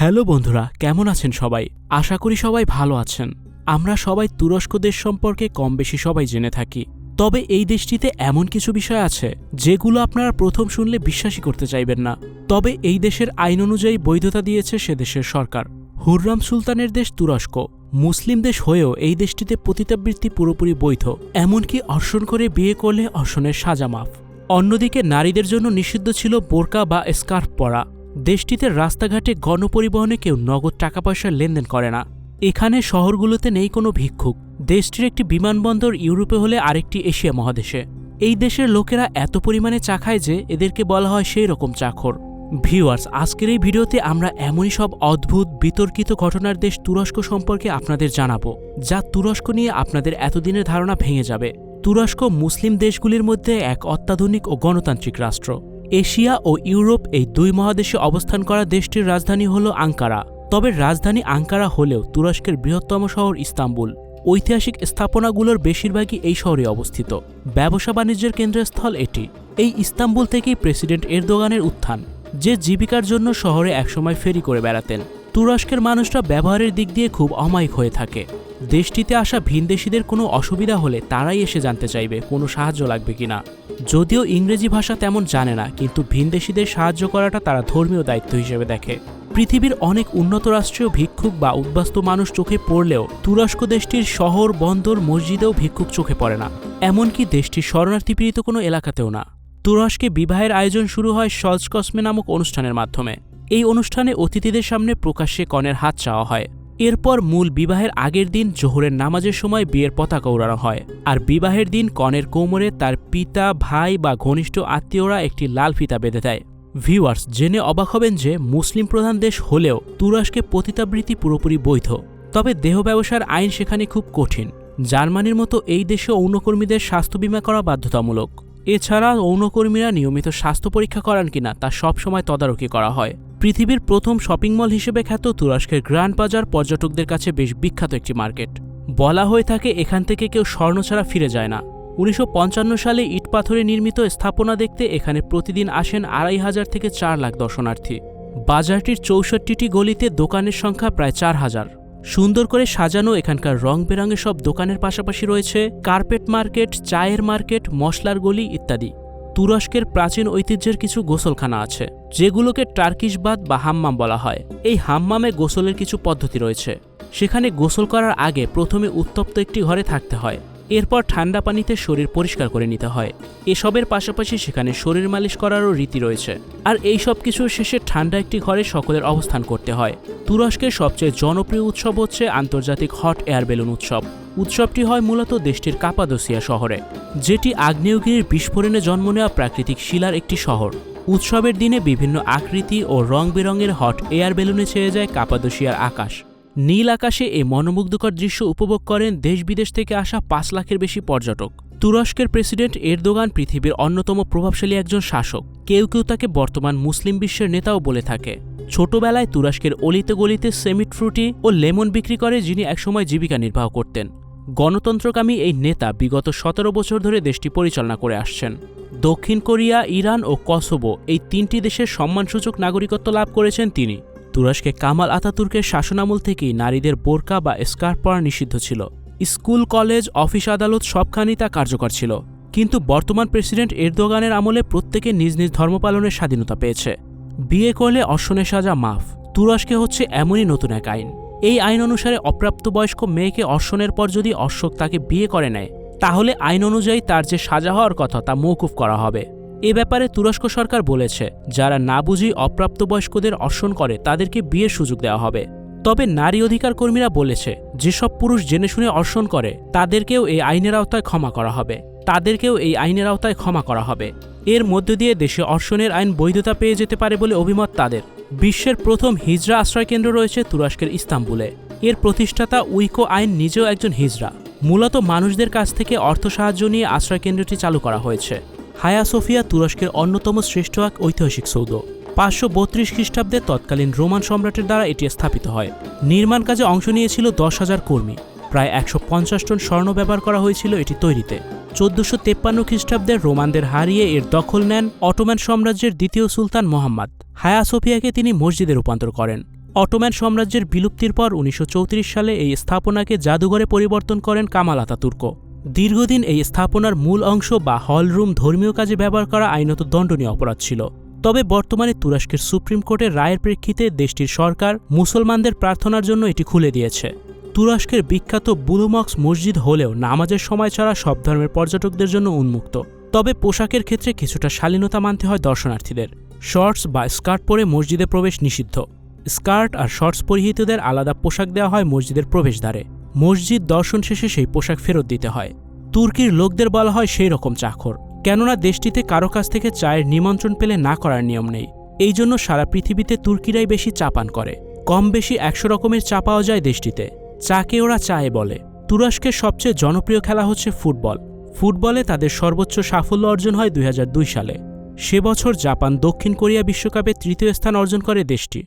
Hello বন্ধুরা, কেমন আছেন সবাই? আশা করি সবাই ভালো আছেন। আমরা সবাই তুরস্ক দেশ সম্পর্কে কম বেশি সবাই জেনে থাকি। তবে এই দেশটিতে এমন কিছু বিষয় আছে, যেগুলো আপনারা প্রথম শুনলে বিশ্বাসই করতে চাইবেন না। তবে এই দেশের আইন অনুযায়ী বৈধতা দিয়েছে সে দেশের সরকার। হুররাম সুলতানের দেশ তুরস্ক। মুসলিম দেশ হয়েও এই দেশটিতে পতিতাবৃত্তি পুরোপুরি বৈধ, এমনকি অর্ষণ করে বিয়ে করলে অর্ষণের সাজা মাফ। অন্যদিকে নারীদের জন্য নিষিদ্ধ ছিল বোরকা বা স্কার্ফ পরা। দেশটিতে রাস্তাঘাটে গণপরিবহনে কেউ নগদ টাকা পয়সার লেনদেন করে না। এখানে শহরগুলোতে নেই কোনো ভিক্ষুক। দেশটির একটি বিমানবন্দর ইউরোপে হলে আরেকটি এশিয়া মহাদেশে। এই দেশের লোকেরা এত পরিমাণে চা খায় যে এদেরকে বলা হয় সেই রকম চাখর ভিউয়ার্স, আজকের এই ভিডিওতে আমরা এমনই সব অদ্ভুত, বিতর্কিত ঘটনার দেশ তুরস্ক সম্পর্কে আপনাদের জানাব, যা তুরস্ক নিয়ে আপনাদের এতদিনের ধারণা ভেঙে যাবে। তুরস্ক মুসলিম দেশগুলির মধ্যে এক অত্যাধুনিক ও গণতান্ত্রিক রাষ্ট্র। এশিয়া ও ইউরোপ এই দুই মহাদেশে অবস্থান করা দেশটির রাজধানী হল আঙ্কারা। তবে রাজধানী আঙ্কারা হলেও তুরস্কের বৃহত্তম শহর ইস্তাম্বুল। ঐতিহাসিক স্থাপনাগুলোর বেশিরভাগই এই শহরে অবস্থিত। ব্যবসা বাণিজ্যের কেন্দ্রস্থল এটি। এই ইস্তাম্বুল থেকেই প্রেসিডেন্ট এরদোগানের উত্থান, যে জীবিকার জন্য শহরে একসময় ফেরি করে বেড়াতেন। তুরস্কের মানুষরা ব্যবহারের দিক দিয়ে খুব অমায়িক হয়ে থাকে। দেশটিতে আসা ভিনদেশীদের কোনো অসুবিধা হলে তারাই এসে জানতে চাইবে কোনো সাহায্য লাগবে কিনা। যদিও ইংরেজি ভাষা তেমন জানে না, কিন্তু ভিনদেশীদের সাহায্য করাটা তারা ধর্মীয় দায়িত্ব হিসেবে দেখে। পৃথিবীর অনেক উন্নত রাষ্ট্রীয় ভিক্ষুক বা উদ্বাস্তু মানুষ চোখে পড়লেও তুরস্ক দেশটির শহর, বন্দর, মসজিদেও ভিক্ষুক চোখে পড়ে না। এমনকি দেশটির শরণার্থী পীড়িত কোনো এলাকাতেও না। তুরস্কে বিবাহের আয়োজন শুরু হয় সজ কসমে নামক অনুষ্ঠানের মাধ্যমে। এই অনুষ্ঠানে অতিথিদের সামনে প্রকাশ্যে কনের হাত চাওয়া হয়। এরপর মূল বিবাহের আগের দিন জোহরের নামাজের সময় বিয়ের পতাকা উড়ানো হয়। আর বিবাহের দিন কনের কোমরে তার পিতা, ভাই বা ঘনিষ্ঠ আত্মীয়রা একটি লাল ফিতা বেঁধে দেয়। ভিউয়ার্স, জেনে অবাক হবেন যে মুসলিম প্রধান দেশ হলেও তুরস্কে পতিতাবৃত্তি পুরোপুরি বৈধ। তবে দেহ ব্যবসার আইন সেখানে খুব কঠিন। জার্মানির মতো এই দেশে যৌনকর্মীদের স্বাস্থ্য বিমা করা বাধ্যতামূলক। এছাড়া যৌনকর্মীরা নিয়মিত স্বাস্থ্য পরীক্ষা করান কিনা তা সবসময় তদারকি করা হয়। পৃথিবীর প্রথম শপিং মল হিসেবে খ্যাত তুরস্কের গ্র্যান্ড বাজার পর্যটকদের কাছে বেশ বিখ্যাত একটি মার্কেট। বলা হয়ে থাকে, এখান থেকে কেউ স্বর্ণ ছাড়া ফিরে যায় না। উনিশশো পঞ্চান্ন সালে ইট পাথরে নির্মিত স্থাপনা দেখতে এখানে প্রতিদিন আসেন আড়াই হাজার থেকে চার লাখ দর্শনার্থী। বাজারটির চৌষট্টিটি গলিতে দোকানের সংখ্যা প্রায় চার হাজার। সুন্দর করে সাজানো এখানকার রং বেরঙের সব দোকানের পাশাপাশি রয়েছে কার্পেট মার্কেট, চায়ের মার্কেট, মশলার গলি ইত্যাদি। তুরস্কের প্রাচীন ঐতিহ্যের কিছু গোসলখানা আছে, যেগুলোকে টার্কিশ বাদ বা হাম্মাম বলা হয়। এই হাম্মামে গোসলের কিছু পদ্ধতি রয়েছে। সেখানে গোসল করার আগে প্রথমে উত্তপ্ত একটি ঘরে থাকতে হয়। এরপর ঠান্ডা পানিতে শরীর পরিষ্কার করে নিতে হয়। এসবের পাশাপাশি সেখানে শরীর মালিশ করারও রীতি রয়েছে। আর এই সব কিছুর শেষে ঠান্ডা একটি ঘরে সকলের অবস্থান করতে হয়। তুরস্কের সবচেয়ে জনপ্রিয় উৎসব হচ্ছে আন্তর্জাতিক হট এয়ার বেলুন উৎসব। উৎসবটি হয় মূলত দেশটির কাপাদোসিয়া শহরে, যেটি আগ্নেয়গিরির বিস্ফোরণে জন্ম নেওয়া প্রাকৃতিক শিলার একটি শহর। উৎসবের দিনে বিভিন্ন আকৃতি ও রং বেরঙের হট এয়ার বেলুনে ছেয়ে যায় কাপাদোসিয়ার আকাশ। নীল আকাশে এই মনোমুগ্ধকর দৃশ্য উপভোগ করেন দেশ বিদেশ থেকে আসা পাঁচ লাখের বেশি পর্যটক। তুরস্কের প্রেসিডেন্ট এরদোগান পৃথিবীর অন্যতম প্রভাবশালী একজন শাসক। কেউ কেউ তাকে বর্তমান মুসলিম বিশ্বের নেতাও বলে থাকে। ছোটবেলায় তুরস্কের অলিতে গলিতে সেমিট ফ্রুটি ও লেমন বিক্রি করে যিনি একসময় জীবিকা নির্বাহ করতেন। গণতন্ত্রকামী এই নেতা বিগত সতেরো বছর ধরে দেশটি পরিচালনা করে আসছেন। দক্ষিণ কোরিয়া, ইরান ও কসোভো এই তিনটি দেশের সম্মানসূচক নাগরিকত্ব লাভ করেছেন তিনি। তুরস্কে কামাল আতাতুর্কের শাসনামল থেকেই নারীদের বোরকা বা স্কার্ফ পরা নিষিদ্ধ ছিল। স্কুল, কলেজ, অফিস আদালত সবখানেই তা কার্যকর ছিল। কিন্তু বর্তমান প্রেসিডেন্ট এরদোগানের আমলে প্রত্যেকে নিজ নিজ ধর্ম পালনের স্বাধীনতা পেয়েছে। বিয়ে করলে অর্শনের সাজা মাফ। তুরস্কে হচ্ছে এমনই নতুন এক আইন। এই আইন অনুসারে অপ্রাপ্তবয়স্ক মেয়েকে অর্শনের পর যদি অর্শক তাকে বিয়ে করে নেয়, তাহলে আইন অনুযায়ী তার যে সাজা হওয়ার কথা তা মৌকুফ করা হবে। এ ব্যাপারে তুরস্ক সরকার বলেছে, যারা না বুঝি অপ্রাপ্তবয়স্কদের অর্শন করে, তাদেরকে বিয়ের সুযোগ দেওয়া হবে। তবে নারী অধিকার কর্মীরা বলেছে, যেসব পুরুষ জেনে শুনে অর্শন করে, তাদেরকেও এই আইনের আওতায় ক্ষমা করা হবে। তাদেরকেও এই আইনের আওতায় ক্ষমা করা হবে। এর মধ্য দিয়ে দেশে অর্শনের আইন বৈধতা পেয়ে যেতে পারে বলে অভিমত তাদের। বিশ্বের প্রথম হিজরা আশ্রয়কেন্দ্র রয়েছে তুরস্কের ইস্তাম্বুলে। এর প্রতিষ্ঠাতা উইকো আইন নিজেও একজন হিজরা মূলত মানুষদের কাছ থেকে অর্থ সাহায্য নিয়ে আশ্রয়কেন্দ্রটি চালু করা হয়েছে। হায়া সোফিয়া তুরস্কের অন্যতম শ্রেষ্ঠ এক ঐতিহাসিক সৌধ। পাঁচশো বত্রিশ খ্রিস্টাব্দে তৎকালীন রোমান সম্রাটের দ্বারা এটি স্থাপিত হয়। নির্মাণ কাজে অংশ নিয়েছিল দশ হাজার কর্মী। প্রায় একশো পঞ্চাশ টন স্বর্ণ ব্যবহার করা হয়েছিল এটি তৈরিতে। চোদ্দশো তেপ্পান্ন খ্রিস্টাব্দে রোমানদের হারিয়ে এর দখল নেন অটোম্যান সাম্রাজ্যের দ্বিতীয় সুলতান মোহাম্মদ। হায়া সোফিয়াকে তিনি মসজিদে রূপান্তর করেন। অটোম্যান সাম্রাজ্যের বিলুপ্তির পর উনিশশো চৌত্রিশ সালে এই স্থাপনাকে জাদুঘরে পরিবর্তন করেন কামাল আতাতুর্ক। দীর্ঘদিন এই স্থাপনার মূল অংশ বা হল রুম ধর্মীয় কাজে ব্যবহার করা আইনত দণ্ডনীয় অপরাধ ছিল। তবে বর্তমানে তুরস্কের সুপ্রিম কোর্টের রায়ের প্রেক্ষিতে দেশটির সরকার মুসলমানদের প্রার্থনার জন্য এটি খুলে দিয়েছে। তুরস্কের বিখ্যাত বুলুমক্স মসজিদ হলেও নামাজের সময় ছাড়া সব ধর্মের পর্যটকদের জন্য উন্মুক্ত। তবে পোশাকের ক্ষেত্রে কিছুটা শালীনতা মানতে হয় দর্শনার্থীদের। শর্টস বা স্কার্ট পরে মসজিদে প্রবেশ নিষিদ্ধ। স্কার্ট আর শর্টস পরিহিতদের আলাদা পোশাক দেওয়া হয় মসজিদের প্রবেশদ্বারে। মসজিদ দর্শন শেষে সেই পোশাক ফেরত দিতে হয়। তুর্কির লোকদের বলা হয় সেই রকম চাকর। কেননা দেশটিতে কারও কাছ থেকে চায়ের নিমন্ত্রণ পেলে না করার নিয়ম নেই। এই জন্য সারা পৃথিবীতে তুর্কিরাই বেশি চা পান করে। কম বেশি একশো রকমের চা পাওয়া যায় দেশটিতে। চাকে ওরা চায়ে বলে। তুরস্কের সবচেয়ে জনপ্রিয় খেলা হচ্ছে ফুটবল। ফুটবলে তাদের সর্বোচ্চ সাফল্য অর্জন হয় দুই হাজার দুই সালে। সে বছর জাপান দক্ষিণ কোরিয়া বিশ্বকাপে তৃতীয় স্থান অর্জন করে দেশটি।